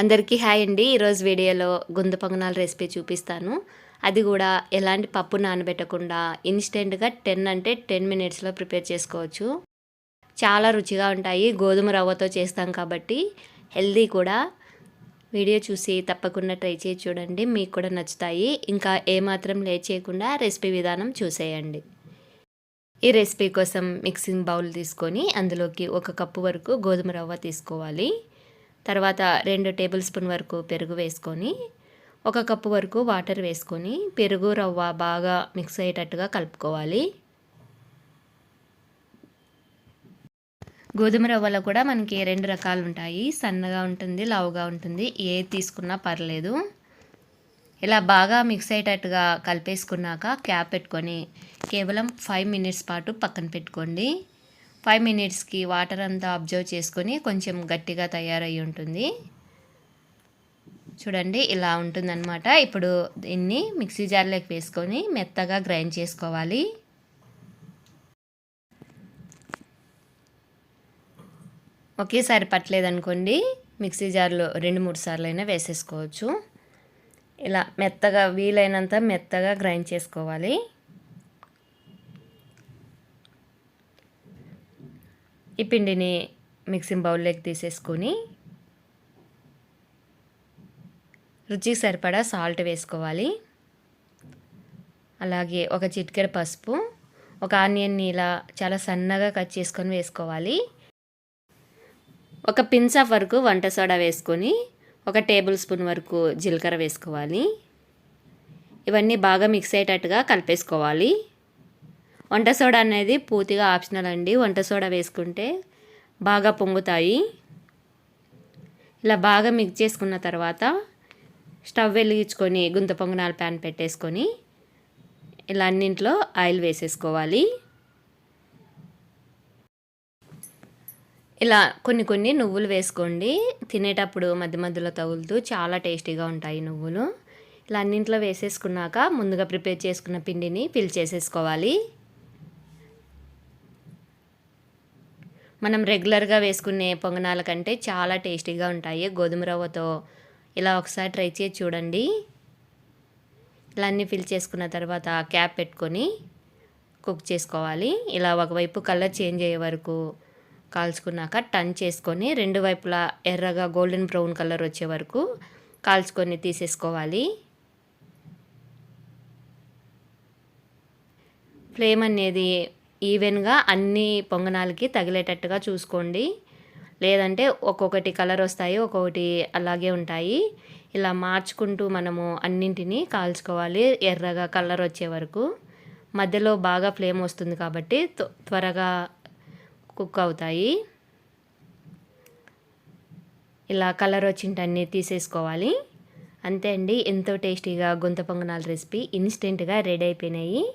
అందరికీ హాయ్ అండి. ఈరోజు వీడియోలో గుంద పొంగనాల రెసిపీ చూపిస్తాను. అది కూడా ఎలాంటి పప్పు నానబెట్టకుండా ఇన్స్టెంట్గా టెన్ అంటే టెన్ మినిట్స్లో ప్రిపేర్ చేసుకోవచ్చు. చాలా రుచిగా ఉంటాయి. గోధుమ రవ్వతో చేస్తాం కాబట్టి హెల్దీ కూడా. వీడియో చూసి తప్పకుండా ట్రై చేసి చూడండి. మీకు కూడా నచ్చుతాయి. ఇంకా ఏమాత్రం లేట్ చేయకుండా రెసిపీ విధానం చూసేయండి. ఈ రెసిపీ కోసం మిక్సింగ్ బౌల్ తీసుకొని అందులోకి ఒక కప్పు వరకు గోధుమ రవ్వ తీసుకోవాలి. తర్వాత రెండు టేబుల్ స్పూన్ వరకు పెరుగు వేసుకొని ఒక కప్పు వరకు వాటర్ వేసుకొని పెరుగు రవ్వ బాగా మిక్స్ అయ్యేటట్టుగా కలుపుకోవాలి. గోధుమ రవ్వలో కూడా మనకి రెండు రకాలు ఉంటాయి. సన్నగా ఉంటుంది లావుగా ఉంటుంది. ఏ తీసుకున్నా పర్లేదు. ఇలా బాగా మిక్స్ అయ్యేటట్టుగా కలిపేసుకున్నాక క్యాప్ పెట్టుకొని కేవలం ఫైవ్ మినిట్స్ పాటు పక్కన పెట్టుకోండి. ఫైవ్ మినిట్స్కి వాటర్ అంతా అబ్జర్వ్ చేసుకొని కొంచెం గట్టిగా తయారై ఉంటుంది. చూడండి ఇలా ఉంటుందన్నమాట. ఇప్పుడు దీన్ని మిక్సీ జార్లోకి వేసుకొని మెత్తగా గ్రైండ్ చేసుకోవాలి. ఒకేసారి పట్టలేదనుకోండి మిక్సీ జార్లో రెండు మూడు సార్లు అయినా వేసేసుకోవచ్చు. ఇలా మెత్తగా వీలైనంత మెత్తగా గ్రైండ్ చేసుకోవాలి. ఈ పిండిని మిక్సింగ్ బౌల్లోకి తీసేసుకొని రుచికి సరిపడా సాల్ట్ వేసుకోవాలి. అలాగే ఒక చిటికెడ పసుపు ఒక ఆనియన్ని ఇలా చాలా సన్నగా కట్ చేసుకొని వేసుకోవాలి. ఒక పిన్సాఫ్ వరకు వంట సోడా వేసుకొని ఒక టేబుల్ స్పూన్ వరకు జీలకర్ర వేసుకోవాలి. ఇవన్నీ బాగా మిక్స్ అయ్యేటట్టుగా కలిపేసుకోవాలి. వంట సోడా అనేది పూర్తిగా ఆప్షనల్ అండి. వంట సోడా వేసుకుంటే బాగా పొంగుతాయి. ఇలా బాగా మిక్స్ చేసుకున్న తర్వాత స్టవ్ వెలిగించుకొని గుంత పొంగనాల ప్యాన్ పెట్టేసుకొని ఇలా అన్నింట్లో ఆయిల్ వేసేసుకోవాలి. ఇలా కొన్ని కొన్ని నువ్వులు వేసుకోండి. తినేటప్పుడు మధ్య మధ్యలో తగులుతూ చాలా టేస్టీగా ఉంటాయి నువ్వులు. ఇలా అన్నింట్లో వేసేసుకున్నాక ముందుగా ప్రిపేర్ చేసుకున్న పిండిని ఫిల్ చేసేసుకోవాలి. మనం రెగ్యులర్గా వేసుకునే పొంగనాల కంటే చాలా టేస్టీగా ఉంటాయి. గోధుమ రవ్వతో ఇలా ఒకసారి ట్రై చేసి చూడండి. ఇలా అన్నీ ఫిల్ చేసుకున్న తర్వాత క్యాప్ పెట్టుకొని కుక్ చేసుకోవాలి. ఇలా ఒకవైపు కలర్ చేంజ్ అయ్యే వరకు కాల్చుకున్నాక టన్ చేసుకొని రెండు వైపులా ఎర్రగా గోల్డెన్ బ్రౌన్ కలర్ వచ్చే వరకు కాల్చుకొని తీసేసుకోవాలి. ఫ్లేమ్ అనేది ఈవెన్గా అన్ని పొంగనాలకి తగిలేటట్టుగా చూసుకోండి. లేదంటే ఒక్కొక్కటి కలర్ వస్తాయి ఒక్కొక్కటి అలాగే ఉంటాయి. ఇలా మార్చుకుంటూ మనము అన్నింటినీ కాల్చుకోవాలి ఎర్రగా కలర్ వచ్చే వరకు. మధ్యలో బాగా ఫ్లేమ్ వస్తుంది కాబట్టి త్వరగా కుక్ అవుతాయి. ఇలా కలర్ వచ్చింటన్నీ తీసేసుకోవాలి. అంతే అండి. ఎంతో టేస్టీగా గుంత పొంగనాల రెసిపీ ఇన్స్టెంట్గా రెడీ అయిపోయినాయి.